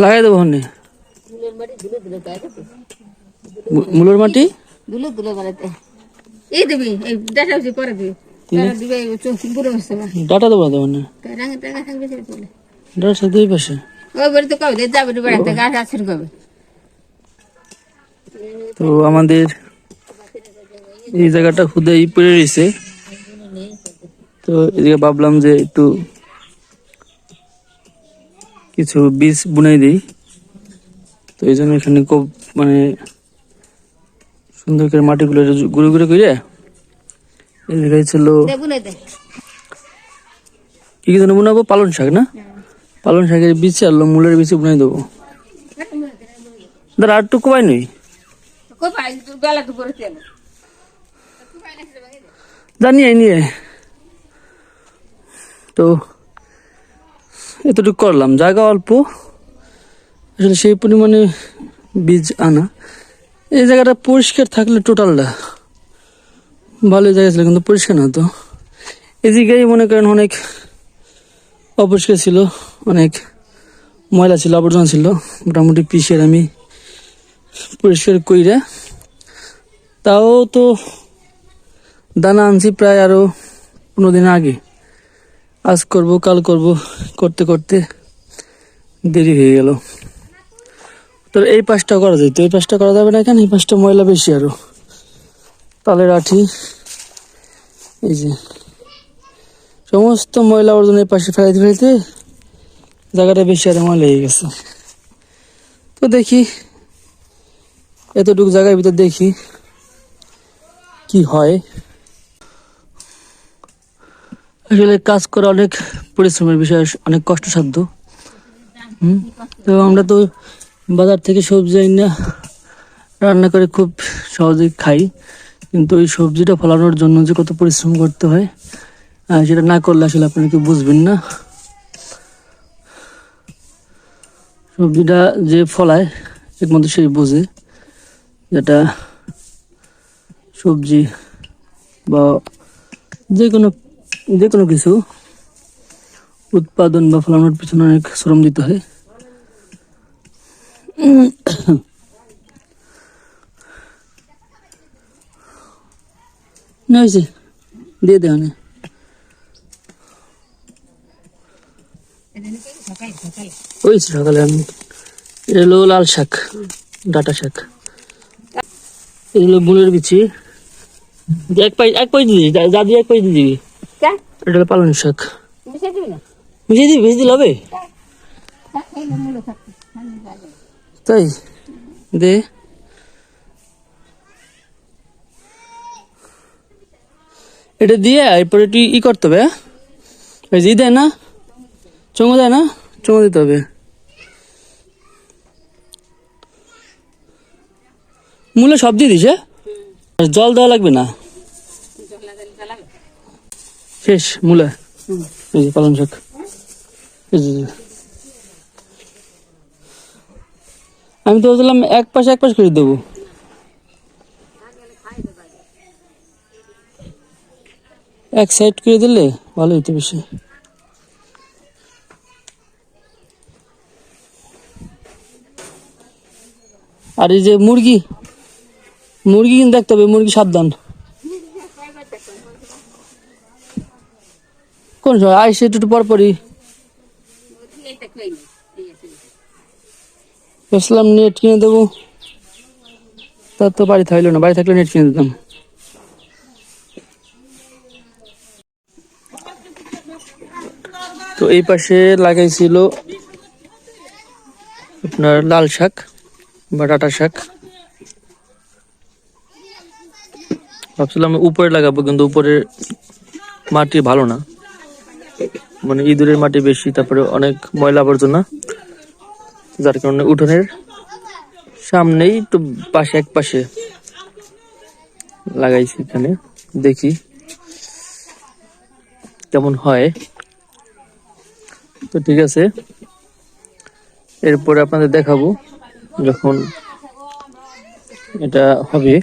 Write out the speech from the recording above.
লাগাই দেবো হনে। মূলের মাটি? দুলে দুলে বাড়াতে এই দিবি এই ডাটা হচ্ছে পরে দিবি। ডাটা না পাশে। ওই বাড়ি কবে যাবে বেড়াতে গাছ আছে কবে। তো আমাদের এই জায়গাটা খুদাই পড়ে রয়েছে। তো এদিকে ভাবলাম যে একটু কিছু বীজ বুনাই দিই। তো এই জন্য এখানে খুব মানে সুন্দর করে মাটিগুলো গুঁড়ো গুঁড়ো করে এই জায়গায় ছিল কি কি যেন বুনাবো? পালন শাক না? পালন শাকের বীজ আনলো মূলের বীজ বুনাই দেবো। দাঁড়া আর টুকু পাই নই? কই পাই তোর বেলা তো করে তেল জানি নিয়ে। তো এতটুকু করলাম। জায়গা অল্প। আসলে সেই পরিমাণে বীজ আনা। এই জায়গাটা পরিষ্কার থাকলে টোটালটা ভালো জায়গা ছিল, কিন্তু পরিষ্কার না তো। এদিকেই মনে করেন অনেক অপরিষ্কার ছিল, অনেক ময়লা ছিল, আবর্জনা ছিল, মোটামুটি পিসের আমি পরিষ্কার কইরা। তাও তো দানা আনছি প্রায় আরও পনেরো দিন আগে। আজ করব, কাল করব, করতে করতে দেরি হয়ে গেল। তো এই পাশটা করা যেত এই পাশটা করা যাবে না কেন? এই পাশটা ময়লা বেশি আরও। তালের আঠি, এই যে। সমস্ত ময়লা এই পাশে ফেলাইতে ফেলাইতে জায়গাটা বেশি আরও ময়লা হয়ে গেছে। তো দেখি, এতটুকু জায়গার ভিতর দেখি কি হয়। আসলে কাজ করা অনেক পরিশ্রমের বিষয়, অনেক কষ্টসাধ্য। হুম? তো আমরা তো বাজার থেকে সবজি না রান্না করে খুব সহজেই খাই। কিন্তু ওই সবজিটা ফলানোর জন্য যে কত পরিশ্রম করতে হয় সেটা না করলে আসলে আপনারা কেউ বুঝবেন না। সবজিটা যে ফলায়, একমাত্র সেই বোঝে যেটা সবজি বা যে কোনো যে কোনো কিছু উৎপাদন বা ফলানোর পিছনে অনেক শ্রম দিতে হয়। না হয়েছে দিয়ে দেওয়া নেই ওই সকালে আমি, এটা হলো লাল শাক, ডাটা শাক। এগুলো বুলের বিচি। এক পাই এক পাই দিবি দিয়ে এক পাই দিবি। এটা হলো পালং শাক। মিশিয়ে দিবি ভেজে দিলে হবে? তাই? দে। এটা দিয়ে এরপরে একটু ই করতে হবে হ্যাঁ? ওই যে দেয় না? চমো দেয় না? চমো দিতে হবে। মূলে সব দিয়ে দিস হ্যাঁ? আর জল দেওয়া লাগবে না। শেষ মূলে। এই যে পালং শাক। আমি তো বলছিলাম এক পাশে এক পাশ করে দেবো। এক সাইড করে দিলে ভালো হইতো বেশি। আর এই যে মুরগি মুরগি কিন্তু দেখতে হবে মুরগি সাবধান। কোন সময়? আইসে একটু পর পরই এইটা কই না এই আছে ভাবছিলাম নেট কিনে দেবো। তার তো বাড়ি থাকল না, বাড়ি থাকলে নেট কিনে দিতাম। তো এই পাশে লাগাইছিল আপনার লাল শাক বা ডাটা শাক। ভাবছিলাম উপরে লাগাবো, কিন্তু উপরে মাটি ভালো না। মানে ইঁদুরের মাটি বেশি, তারপরে অনেক ময়লা আবর্জনা, যার কারণে উঠোনের সামনেই তো পাশে, এক পাশে লাগাইছি এখানে। দেখি কেমন হয়। তো ঠিক আছে। এরপরে আপনাদের দেখাবো যখন এটা হবে।